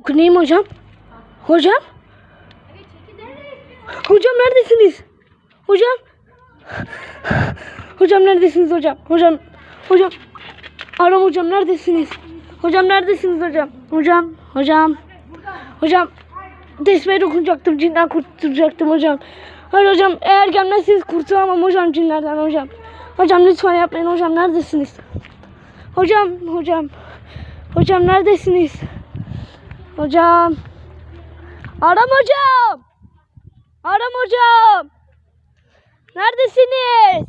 Okunayım hocam. Hocam. Hocam neredesiniz? Hocam. Hocam neredesiniz hocam? Hocam. Hocam. Aram hocam neredesiniz? Hocam neredesiniz hocam? Hocam. Hocam. Hocam. Tesbih dokunacaktım. Cinden kurtulacaktım hocam. Hayır hocam. Eğer gelmezseniz kurtulamam hocam cinlerden hocam. Hocam lütfen yapmayın hocam. Neredesiniz? Hocam. Hocam. Hocam neredesiniz? Hocam. Aram hocam. Aram hocam. Neredesiniz?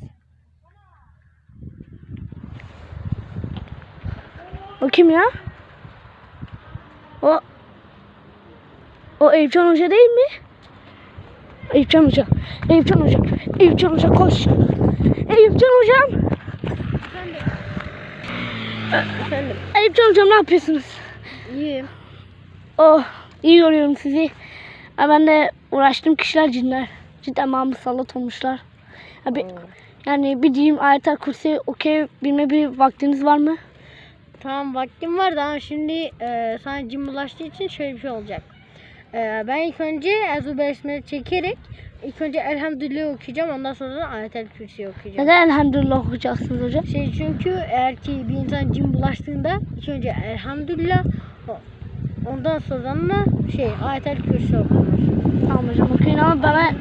O kim ya? O O Eyüpcan Hoca değil mi? Eyüpcan Hoca. Eyüpcan Hoca. Eyüpcan Hoca koş. Eyüpcan Hocam. Efendim. Eyüpcan Hocam ne yapıyorsunuz? İyiyim. Oh iyi görüyorum sizi. Ha, ben de uğraştım kişiler cinler. Cidden bana musallat olmuşlar. Abi, yani bir diyeyim ayetel kursi okey bilme bir vaktiniz var mı? Tamam vaktim var da ama şimdi e, sana cin bulaştığı için şöyle bir şey olacak. E, ben ilk önce Ezu Besmele çekerek ilk önce Elhamdülillah okuyacağım ondan sonra da Ayetel Kürsi okuyacağım. Neden elhamdülillah okuyacaksınız hocam? Şey çünkü eğer ki bir insan cin bulaştığında ilk önce Elhamdülillah ondan sonra da şey Ayetel Kürsi okunur. Tamam hocam okuyun ama bana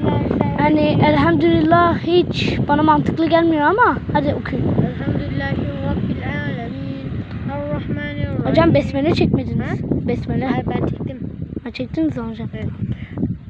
yani elhamdülillah hiç bana mantıklı gelmiyor ama hadi okuyun. Elhamdülillahi Rabbil Alemin Errahmanirrahim. Hocam besmele çekmediniz. Besmele. Hayır ben çektim. Ha, çektiniz hocam? Evet.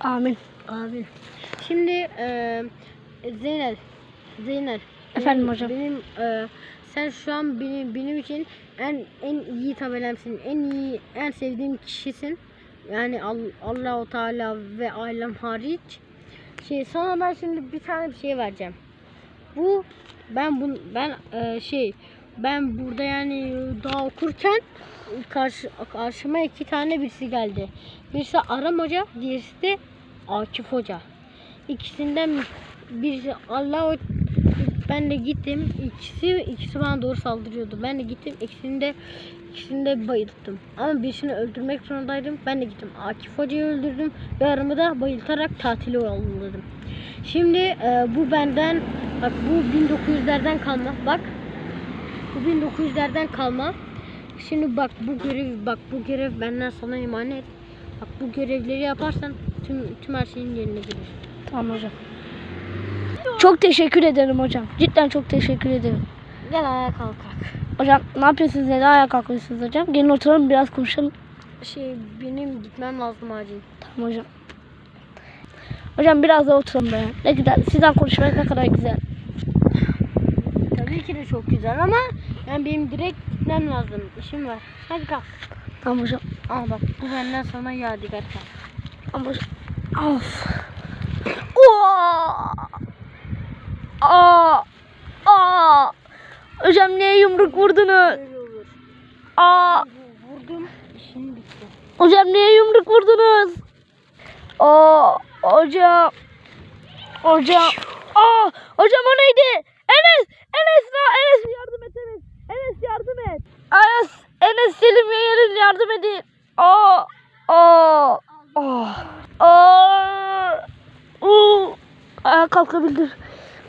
Amin. Abi. Şimdi e, Zeynel. Zeynel. Efendim benim- hocam. Benim e, sen şu an benim benim için en en iyi tabelemsin. En iyi en sevdiğim kişisin. Yani Al- Allahu Teala ve ailem hariç. Şey sana ben şimdi bir tane bir şey vereceğim. Bu ben bu ben e, şey ben burada yani daha okurken karşı karşıma iki tane birisi geldi. Birisi Aram Hoca, diğerisi de Akif Hoca. İkisinden birisi Allah ben de gittim. İkisi ikisi bana doğru saldırıyordu. Ben de gittim. İkisini de ikisini de bayılttım. Ama birisini öldürmek zorundaydım. Ben de gittim. Akif Hoca'yı öldürdüm ve Aram'ı da bayıltarak tatile yolladım. Şimdi e, bu benden bak bu 1900'lerden kalma. Bak bu 1900'lerden kalma. Şimdi bak bu görev bak bu görev benden sana emanet. Bak bu görevleri yaparsan tüm tüm her şeyin yerine gelir. Tamam hocam. Çok teşekkür ederim hocam. Cidden çok teşekkür ederim. Gel ayağa kalkak. Hocam ne yapıyorsunuz? Neden ayağa kalkıyorsunuz hocam? Gelin oturalım biraz konuşalım. Şey benim gitmem lazım acil. Tamam hocam. Hocam biraz daha oturalım be. Ne güzel. Sizden konuşmak ne kadar güzel. Tabii ki de çok güzel ama yani benim direkt gitmem lazım. İşim var. Hadi kalk. Tamam hocam. Al bak bu benden sana yadigar kalk. Ama hocam. Of. Oo! Aa! Aa! Hocam niye yumruk vurdunuz? Aa! Vurdum. İşim bitti. Hocam niye yumruk vurdunuz? Aa! Hocam. Hocam. Aa! Hocam o neydi? Enes! Enes! la- Enes yardım et Enes! Enes yardım et! Enes! Selim Yeğen'in yardım edin! Aa! Aa! Aa! Aa! Uu! Ayağa kalkabildim.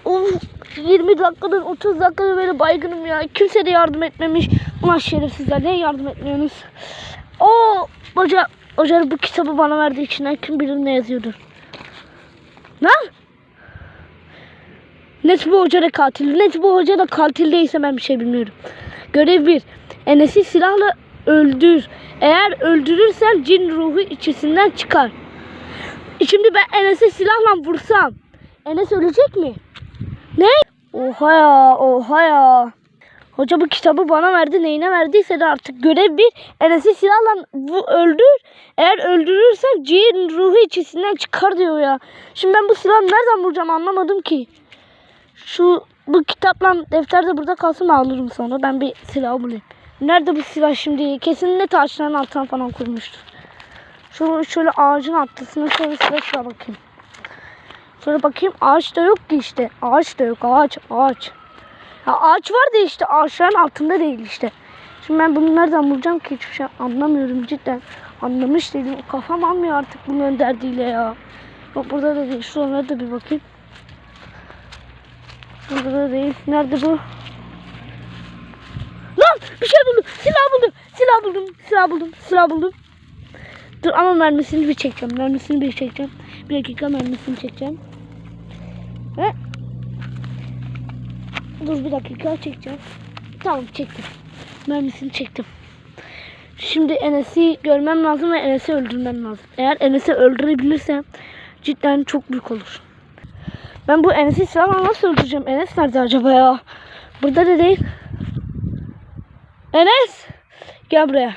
Uf, 20 dakikadır 30 dakikadır böyle baygınım ya. Kimse de yardım etmemiş. Ulan şerefsizler niye yardım etmiyorsunuz? Oo, hoca, hoca bu kitabı bana verdiği içinden kim bilir ne yazıyordur. Lan? Net bu hoca da katil. Net bu hoca da katil değilse ben bir şey bilmiyorum. Görev 1. Enes'i silahla öldür. Eğer öldürürsen cin ruhu içisinden çıkar. Şimdi ben Enes'i silahla vursam. Enes ölecek mi? Ne? Oha ya, oha ya. Hoca bu kitabı bana verdi. Neyine verdiyse de artık görev bir. Enes'i silahla bu öldür. Eğer öldürürsen cin ruhu içisinden çıkar diyor ya. Şimdi ben bu silahı nereden bulacağım anlamadım ki. Şu bu kitapla defter de burada kalsın alırım sonra. Ben bir silah bulayım. Nerede bu silah şimdi? Kesin net ağaçların altına falan koymuştur. Şöyle, şöyle ağacın arkasına şöyle silah bakayım. Şöyle bakayım ağaç da yok ki işte. Ağaç da yok ağaç ağaç. Ya ağaç var da işte ağaçların altında değil işte. Şimdi ben bunu nereden bulacağım ki hiçbir şey anlamıyorum cidden. Anlamış değilim. Kafam almıyor artık bunların derdiyle ya. Bak burada da değil. Şuralara da bir bakayım. Burada da değil. Nerede bu? Bir şey buldum. Silah buldum. Silah buldum. Silah buldum. Silah buldum. Dur ama mermisini bir çekeceğim. Mermisini bir çekeceğim. Bir dakika mermisini çekeceğim. Ve Dur bir dakika çekeceğim. Tamam çektim. Mermisini çektim. Şimdi Enes'i görmem lazım ve Enes'i öldürmem lazım. Eğer Enes'i öldürebilirsem cidden çok büyük olur. Ben bu Enes'i silahla nasıl öldüreceğim? Enes nerede acaba ya? Burada da değil. Enes! Gel buraya.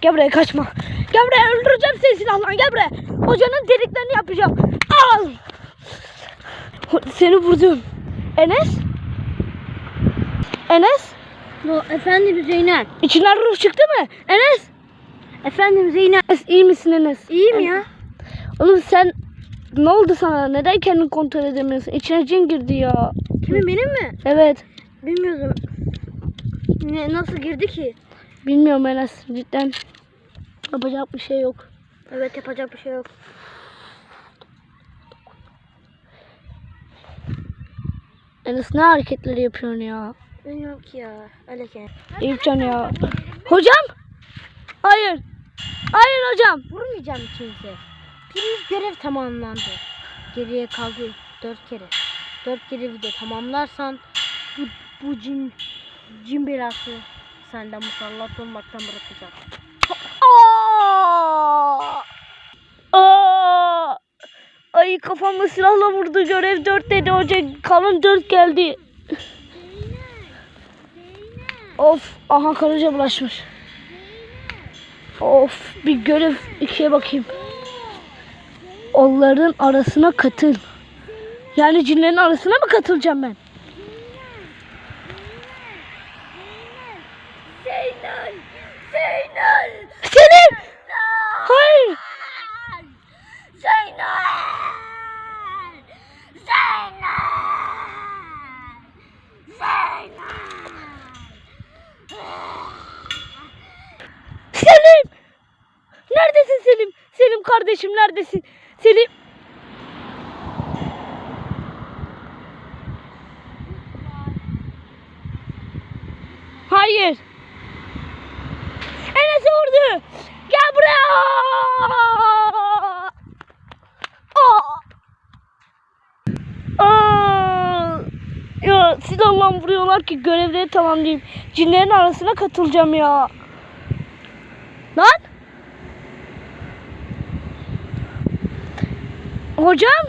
Gel buraya kaçma. Gel buraya öldüreceğim seni silahla. Gel buraya. Hocanın dediklerini yapacağım. Al! Seni vurdum. Enes? Enes? Yo, efendim Zeynep. İçinden ruh çıktı mı? Enes? Efendim Zeynep. Enes iyi misin Enes? İyiyim ya. Oğlum sen ne oldu sana? Neden kendini kontrol edemiyorsun? İçine cin girdi ya. Kimin benim mi? Evet. Bilmiyorum. Ne, nasıl girdi ki? Bilmiyorum Enes. Cidden yapacak bir şey yok. Evet yapacak bir şey yok. Enes ne hareketleri yapıyorsun ya? Bilmiyorum ki ya. Öyle ki. Eyüpcan ya. Hocam? Hayır. Hayır hocam. Vurmayacağım kimse. Birinci görev tamamlandı. Geriye kaldı dört kere. Dört görevi de tamamlarsan bu, bu cin cin belası senden musallat olmaktan bırakacak. Aa! Aa! Ay kafamı silahla vurdu. Görev 4 dedi hoca. Kalın 4 geldi. Of. Aha karınca bulaşmış. Of. Bir görev 2'ye bakayım. Onların arasına katıl. Yani cinlerin arasına mı katılacağım ben? Zeynel! Zeynel! Senin! Hayır! Zeynel! Zeynel! Zeynel! Selim! Neredesin Selim? Selim kardeşim neredesin? Selim! Hayır. Enes'i vurdu. Gel buraya. Aa. Aa. Ya silahla vuruyorlar ki görevleri tamamlayayım. Cinlerin arasına katılacağım ya. Lan. Hocam.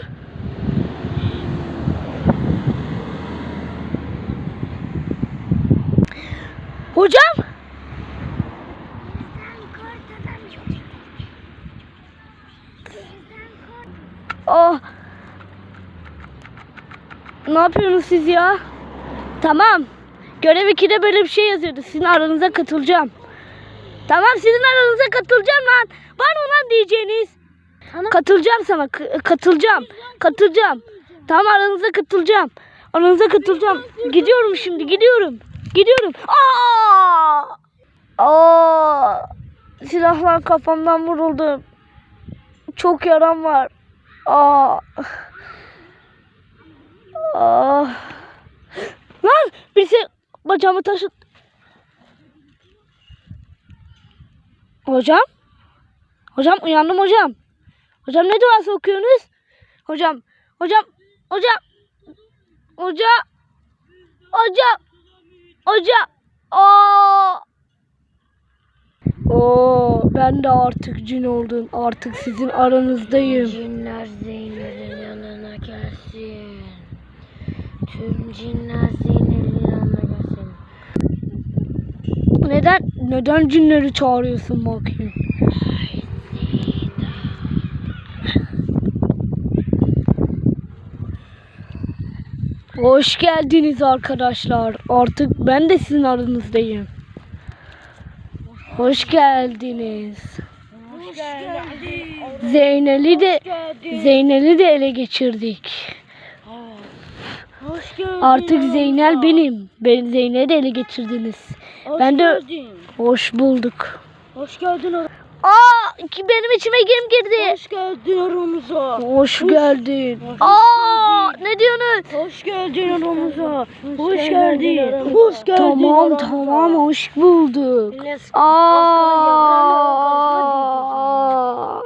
Hocam. Oh. Ne yapıyorsunuz siz ya? Tamam. Görev 2'de böyle bir şey yazıyordu. Sizin aranıza katılacağım. Tamam sizin aranıza katılacağım lan. Var mı lan diyeceğiniz? Sana Katılacağım sana. katılacağım. Katılacağım. Tamam aranıza katılacağım. Aranıza katılacağım. Gidiyorum şimdi. Gidiyorum. Gidiyorum. Aa! Aa! Silahlar kafamdan vuruldu. Çok yaram var. Aa! Aa! Lan birisi bacağımı taşıdı. Hocam? Hocam uyandım hocam. Hocam ne duası okuyorsunuz? Hocam, hocam, hocam. Hocam. Hocam. Hocam. Aa. Oo, ben de artık cin oldum. Artık sizin aranızdayım. Cinler Zeynel'in yanına gelsin. Tüm cinler Zeynel'in yanına gelsin. Neden neden cinleri çağırıyorsun bakayım? Hoş geldiniz arkadaşlar. Artık ben de sizin aranızdayım. Hoş geldiniz. Zeynel'i de Zeynel'i de ele geçirdik. Hoş geldin. Artık Zeynel benim. Ben Zeynel'i de ele geçirdiniz. Ben de hoş bulduk. Hoş geldin. Aa, ki benim içime kim girdi? Hoş geldin aramıza. Hoş geldin. Aa, ne diyorsunuz? Hoş geldin aramıza. Hoş geldin. Hoş geldin. Tamam tamam hoş bulduk. Aa.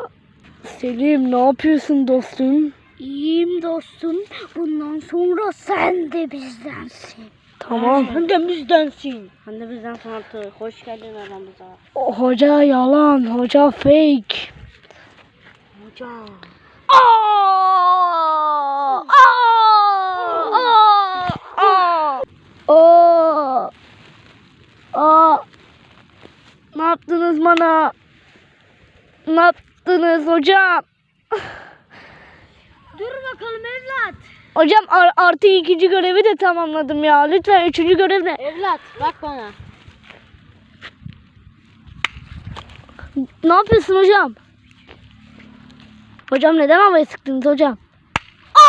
Selim ne yapıyorsun dostum? İyiyim dostum. Bundan sonra sen de bizdensin. Tamam. Sen de bizdensin. Sen de bizden sonra hoş geldin aramıza. Hoca yalan, hoca fake. Hocam. Aa! Aa! Aa! Aa! Aa! Aa! Ne yaptınız bana? Ne yaptınız hocam? Dur bakalım evlat. Hocam ar- artı ikinci görevi de tamamladım ya. Lütfen üçüncü görev ne? Evlat bak bana. Ne yapıyorsun hocam? Hocam neden havaya sıktınız hocam? Aa!